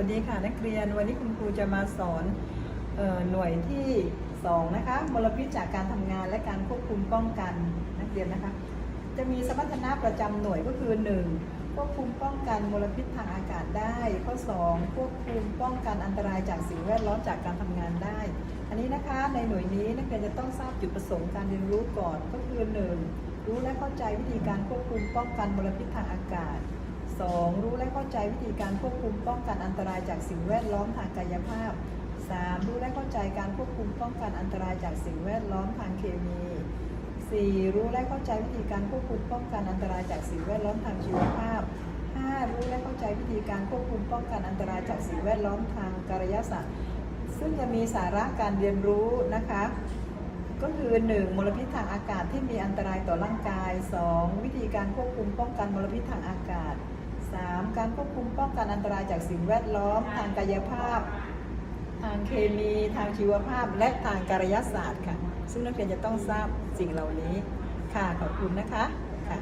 สวัสดีค่ะนักเรียนวันนี้คุณครูจะมาสอนออหน่วยที่ 2 นะคะมลพิษจากการทำงานและการควบคุมป้องกันนักเรียนนะคะ จะมีสมรรถนะประจำหน่วยก็คือ 1. ควบคุมป้องกันมลพิษทางอากาศได้ ข้อ 2. ควบคุมป้องกันอันตรายจากสิ่งแวดล้อมจากการทำงานได้ อันนี้นะคะในหน่วยนี้นักเรียนจะต้องทราบจุดประสงค์การเรียนรู้ก่อนก็คือ 1. รู้และเข้าใจวิธีการควบคุมป้องกันมลพิษทางอากาศ 2. รู้และเข้าใจวิธีการควบคุมป้องกันอันตรายจากสิ่งแวดล้อมทางกายภาพ 3. รู้และเข้าใจการควบคุมป้องกันอันตรายจากสิ่งแวดล้อมทางเคมี 4. รู้และเข้าใจวิธีการควบคุมป้องกันอันตรายจากสิ่งแวดล้อมทางชีวภาพ 5. รู้และเข้าใจวิธีการควบคุมป้องกันอันตรายจากสิ่งแวดล้อมทางกายศาสตร์ซึ่งจะมีสาระการเรียนรู้นะคะก็คือ 1. มลพิษทางอากาศที่มีอันตรายต่อร่างกาย 2. วิธีการควบคุมป้องกันมลพิษทางอากาศ การควบคุมป้องกันอันตรายจากสิ่งแวดล้อม ทางกายภาพ ทางเคมี ทางชีวภาพ และทางการยศาสตร์ค่ะ ซึ่งนักเรียนจะต้องทราบสิ่งเหล่านี้ ค่ะ ขอบคุณนะคะ ค่ะ